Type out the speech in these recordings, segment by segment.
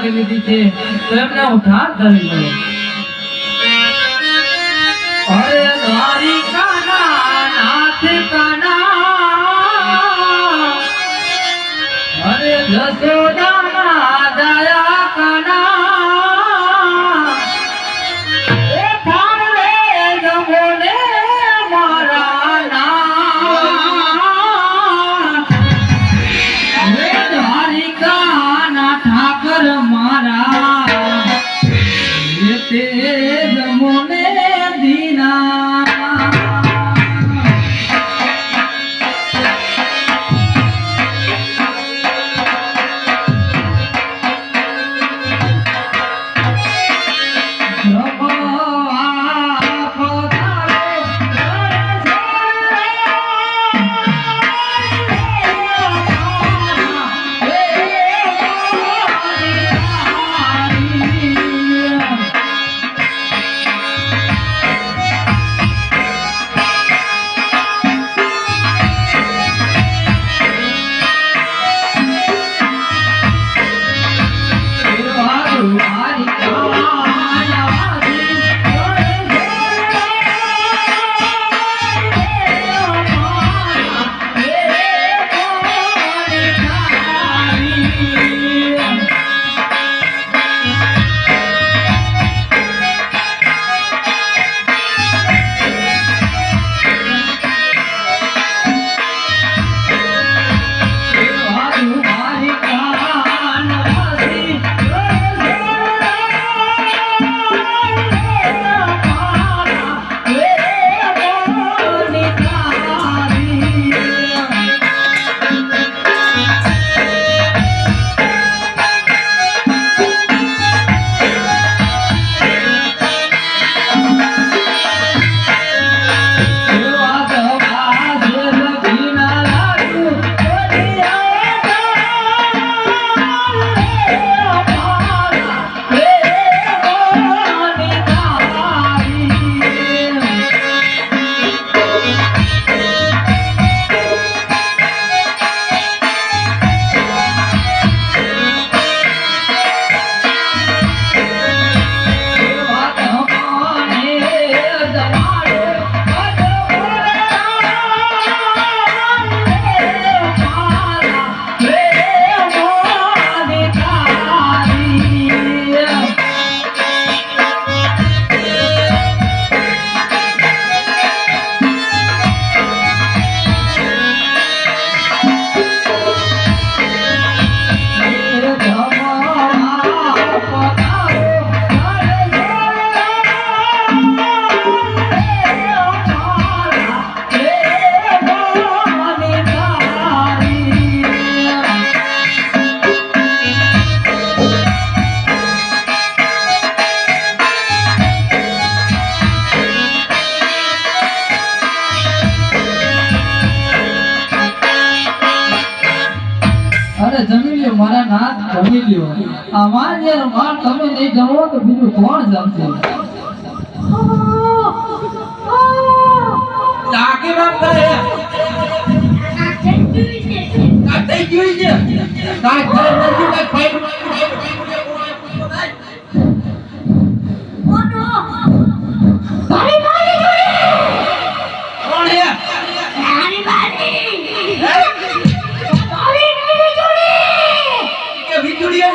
કરવાની વિધિ છે. તો એમને હું ઠાર ધરી લઉં અરે દ્વારિકાના નાથ કાના. અરે જશોદાના મારા નાથ જમી લ્યો. આ માર યાર માર તમે નહીં જમો તો બીજું કોણ જમશે લાગે કરે છે. નથી ફાઈટ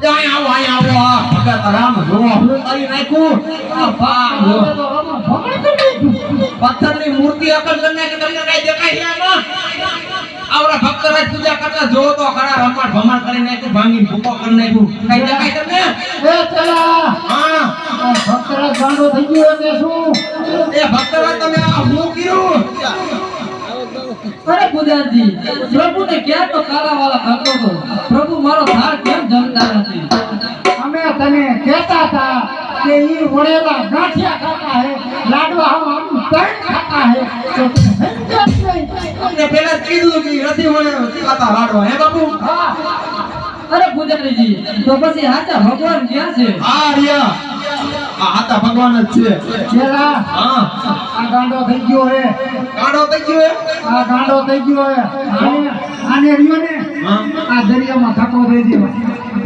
ત્યાં આવો અહીં આવો ભગત રામ જો હું કરી નાખ્યું. આ બા જો પથ્થરની મૂર્તિ અકલ કરીને કે તમને કઈ દેખાય છે આમાં? આવરા ભક્તરાજ પૂજા કરતા જો તો ખરા રમણ ભમણ કરી નાખ્યું ભાંગી ભૂકો કરી નાખ્યું. કઈ દેખાય તમને? હા. ભક્તરાજ અરે પૂજાજી પ્રભુને ક્યાં તો કાલાવાલા કરતો હતો પ્રભુ મારો ધાર કેમ જમતા નથી? અમે તને કહેતા હતા કે ઈ વડેલા ગાંઠિયા ખાતા હે લાડવા હમ આમ તણ ખાતા હે. તો. તમને પેલા કીધું કે નથી વળે ખાતા લાડવા. હે બાપુ? હા. અરે પૂજાજી તો પછી હાચા ભગવાન ક્યાં છે? હા રહ્યા આ હાતા ભગવાન જ છે. હા. આ ગાંડો થઈ ગયો હે. ગાંડો થઈ ગયો હે? આ ગાંડો થઈ ગયો હે. આને આને રહ્યો ને? આ દરિયામાં ધક્કો દઈ દે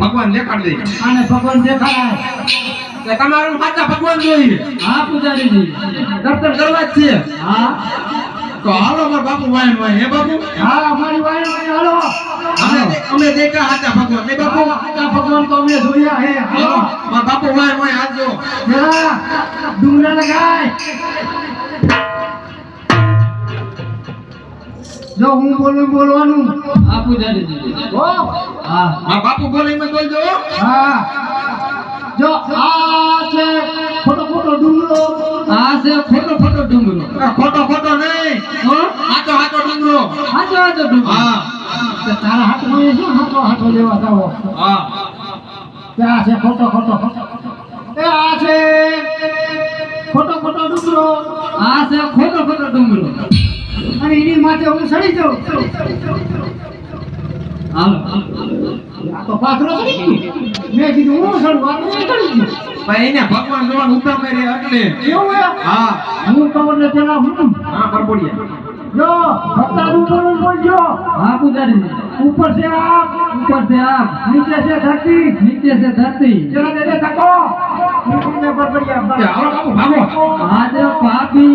ભગવાન દેખાડ દે. આને ભગવાન દેખાય એટલે તમારું હાચા ભગવાન જોઈએ. હા પૂજારીજી દર્શન કરવા જ છે. હા. તો હાલો મારા બાપુ વાયન વાય. હે બાપુ? હા અમારી વાયન વાય હાલો. અમે હાચા ભગવાન? હે બાપુ આજા ભગવાન તો અમે જોયા હે. બાપુ જરા ડુંગરા લગાય. જો હું બોલું બોલવાનું. હા પૂજારીજી હો. હા. મારા બાપુ બોલે બોલજો. હા. જો આ છે ખોટો ખોટો ડુંગરો. આ છે ખોટો ખોટો ડુંગરો. ખોટો ખોટો નહીં. તો હાચો હાચો ડુંગરો. હાચો હાચો ડુંગરો. હા. તારા હાથમાં એ શું હાથો હાથો લેવા જાવો હા. ત્યાં છે ખોટો ખોટો. ખોટો એ આ છે ખોટો ખોટો ડુંગરો. આ છે ખોટો ખોટો ડુંગરો. અને એની માથે હું સડી જાઉં. હાલો. આ તો પાથરો મેં કીધું હું સડું આ તો એ સડી ગયો. ભાઈ એને ભગવાન જોવાનું ઉપરા મેરે એટલે. એવું હા. હું તમને પેલા હું હા બરબોડિયા જો ભક્તાનું ઉપર બોલજો હા પૂજારી. ઉપર છે આપ ઉપર છે આપ નીચે છે ધરતી. નીચે છે ધરતી. જરા દે ધક્કો. હું તમને બરબડિયા હાલો બાપુ ભાગો. આજે પાપી